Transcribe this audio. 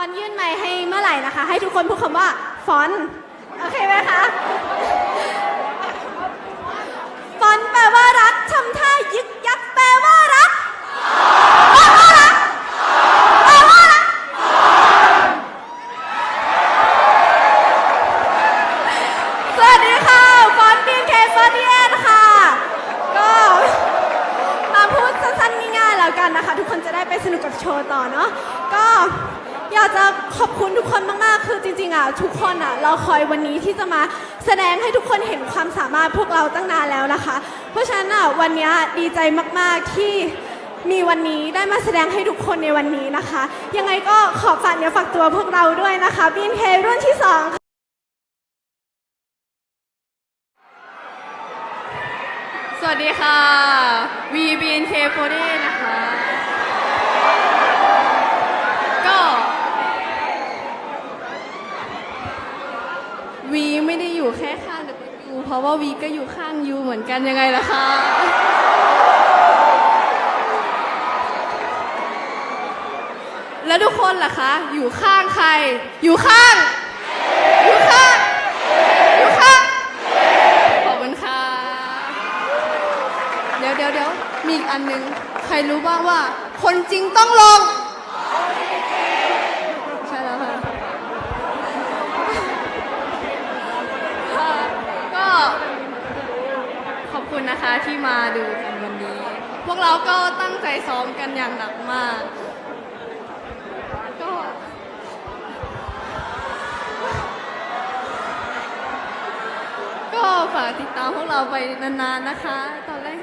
ฟอนยื่นไมค์ให้เมื่อไหร่นะคะ ให้ทุกคนพูดคำว่าฟอน โอเคไหมคะ ฟอนแปลว่ารักทำท่ายึกยักแปลว่ารักแปลว่ารักแปลว่ารักสวัสดีค่ะ ฟอนต์บีนเคฟอร์ดีเอ็ค่ะ ก็มาพูดสั้นๆง่ายๆแล้วกันนะคะ ทุกคนจะได้ไปสนุกกับโชว์ต่อเนาะก็ อยากจะขอบคุณทุกคนมาก ๆ คือจริง ๆ อะ ทุกคนอะ เราคอยวันนี้ที่จะมาแสดงให้ทุกคนเห็นความสามารถพวกเราตั้งนานแล้วนะคะ เพราะฉะนั้นอะวันนี้ดีใจมาก ๆ ที่มีวันนี้ได้มาแสดงให้ทุกคนในวันนี้นะคะ ยังไงก็ขอฝากเนื้อฝากตัวพวกเราด้วยนะคะบีนเครุ่นที่สองสวัสดีค่ะ VBNK48 นะคะ ก็ วี ได้อยู่แค่ข้างยูเพราะว่าวีก็อยู่ข้างยูเหมือนกันยังไงล่ะคะแล้วทุกคนล่ะคะ อยู่ข้างใคร อยู่ข้าง อยู่ข้าง อยู่ข้าง ขอบคุณค่ะ เดี๋ยวเดี๋ยวเดี๋ยวมีอีกอันนึง ใครรู้บ้างว่า คนจริงต้องลง ใช่แล้วค่ะค่ะก็ขอบ คุณนะคะที่มาดูกันวันนี้ พวกเราก็ตั้งใจซ้อมกันอย่างหนักมาก ก็ก็ฝากติดตามพวกเราไปนานๆนะคะ ตอนแรก